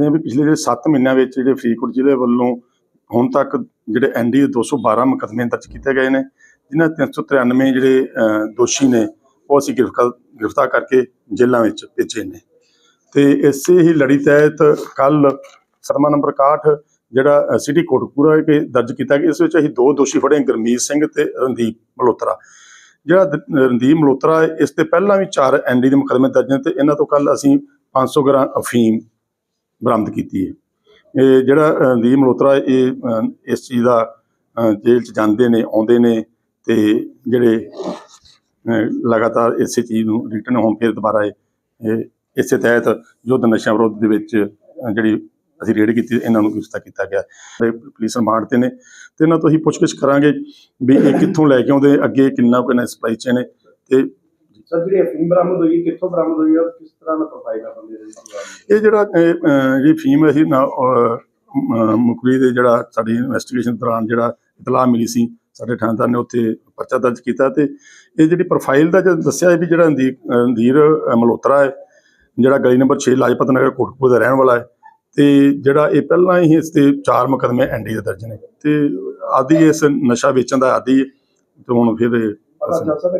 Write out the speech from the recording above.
ਦੱਸਦੇ ਹਾਂ ਵੀ ਪਿਛਲੇ ਜਿਹੜੇ 7 ਮਹੀਨਿਆਂ ਵਿੱਚ ਜਿਹੜੇ ਫਰੀਦਕੋਟ ਜ਼ਿਲ੍ਹੇ ਵੱਲੋਂ ਹੁਣ ਤੱਕ ਜਿਹੜੇ ਐਨਡੀ ਦੇ 212 ਮੁਕੱਦਮੇ ਦਰਜ ਕੀਤੇ ਗਏ ਨੇ, ਜਿਨ੍ਹਾਂ 393 ਜਿਹੜੇ ਦੋਸ਼ੀ ਨੇ, ਉਹ ਅਸੀਂ ਗ੍ਰਿਫਤਾਰ ਗ੍ਰਿਫਤਾਰ ਕਰਕੇ ਜੇਲ੍ਹਾਂ ਵਿੱਚ ਭੇਜੇ ਨੇ। ਤੇ ਇਸੇ ਹੀ ਲੜੀ ਤਹਿਤ ਕੱਲ ਸਦਮਾ ਨੰਬਰ 61 ਜਿਹੜਾ ਸਿਟੀ ਕੋਟਕਪੂਰਾ ਕੇ ਦਰਜ ਕੀਤਾ ਗਿਆ, ਇਸ ਵਿੱਚ ਅਸੀਂ ਦੋ ਦੋਸ਼ੀ ਫੜੇ, ਗੁਰਮੀਤ ਸਿੰਘ ਤੇ ਰਣਦੀਪ ਮਲਹੋਤਰਾ। ਜਿਹੜਾ ਰਣਦੀਪ ਮਲਹੋਤਰਾ ਇਸ ਤੇ ਪਹਿਲਾਂ ਵੀ ਚਾਰ ਐਨਡੀ ਦੇ ਮੁਕੱਦਮੇ ਦਰਜ ਨੇ ਤੇ ਇਹਨਾਂ ਤੋਂ ਕੱਲ ਅਸੀਂ 500 ਗ੍ਰਾਮ ਅਫੀਮ ਬਰਾਮਦ ਕੀਤੀ ਹੈ। ਇਹ ਜਿਹੜਾ ਅ, ਰਣਦੀਪ ਮਲਹੋਤਰਾ ਇਹ ਇਸ ਚੀਜ਼ ਦਾ ਜੇਲ੍ਹ 'ਚ ਜਾਂਦੇ ਨੇ ਆਉਂਦੇ ਨੇ ਤੇ ਜਿਹੜੇ ਲਗਾਤਾਰ ਇਸੇ ਚੀਜ਼ ਨੂੰ ਰਿਟਰਨ ਹੋਣ ਫਿਰ ਦੁਬਾਰਾ ਇਹ ਇਹ ਇਸੇ ਤਹਿਤ ਯੁੱਧ ਨਸ਼ਾ ਵਿਰੋਧ ਦੇ ਵਿੱਚ ਜਿਹੜੀ ਅਸੀਂ ਰੇਡ ਕੀਤੀ ਇਹਨਾਂ ਨੂੰ ਗ੍ਰਿਫਤਾਰ ਕੀਤਾ ਗਿਆ। ਪੁਲਿਸ ਰਿਮਾਂਡ ਤੇ ਨੇ। ਤੇ ਇਹਨਾਂ ਤੋਂ ਅਸੀਂ ਪੁੱਛਗਿੱਛ ਕਰਾਂਗੇ ਵੀ ਇਹ ਕਿੱਥੋਂ ਲੈ ਕੇ ਆਉਂਦੇ ਅੱਗੇ ਕਿੰਨਾ ਕੁ ਇਹਨਾਂ ਸਪਲਾਈ ਚੇਨ ਹੈ। ਤੇ ਸਰ ਜਿਹੜੀ ਅਫੀਮ ਬਰਾਮਦ ਹੋਈ ਕਿੱਥੋਂ ਬਰਾਮਦ ਹੋਈ ਔਰ ਕਿਸ ਤਰ੍ਹਾਂ ਦਾ ਪ੍ਰੋਫਾਈਲ ਆ ਬੰਦੇ ਦਾ ਇਹ ਜਿਹੜਾ ਇਹ, ਅਹ, ਫੀਮ ਹੈ ਸੀ ਨਾ ਅਹ, ਮ- ਮੁਕਰੀ ਦੇ ਜਿਹੜਾ ਸਾਡੀ ਇਨਵੈਸਟੀਗੇਸ਼ਨ ਦੌਰਾਨ ਜਿਹੜਾ ਇਤਲਾਹ ਮਿਲੀ ਸੀ ਸਾਡੇ ਥਾਣੇਦਾਰ ਨੇ ਉੱਥੇ ਪਰਚਾ ਦਰਜ ਕੀਤਾ ਤੇ ਇਹ ਜਿਹੜੀ ਪ੍ਰੋਫਾਈਲ ਦਾ ਜਦ ਦੱਸਿਆ ਵੀ ਜਿਹੜਾ ਰਣਧੀਰ ਅਹ, ਮਲਹੋਤਰਾ ਹੈ ਜਿਹੜਾ ਗਲੀ ਨੰਬਰ 6 ਲਾਜਪਤ ਨਗਰ ਕੋਟਕਪੂਰ ਦਾ ਰਹਿਣ ਵਾਲਾ ਹੈ ਤੇ ਜਿਹੜਾ ਇਹ ਪਹਿਲਾਂ ਹੀ ਇਸ ਤੇ ਚਾਰ ਮੁਕੱਦਮੇ ਐਨਡੀ ਦੇ ਦਰਜ ਨੇ ਤੇ ਆਦੀ ਇਸ ਨਸ਼ਾ ਵੇਚਣ ਦਾ ਆਦੀ ਹੈ ਤੇ ਹੁਣ ਫਿਰ ਇਹ- ਜੱਜ ਸਾਹਿਬ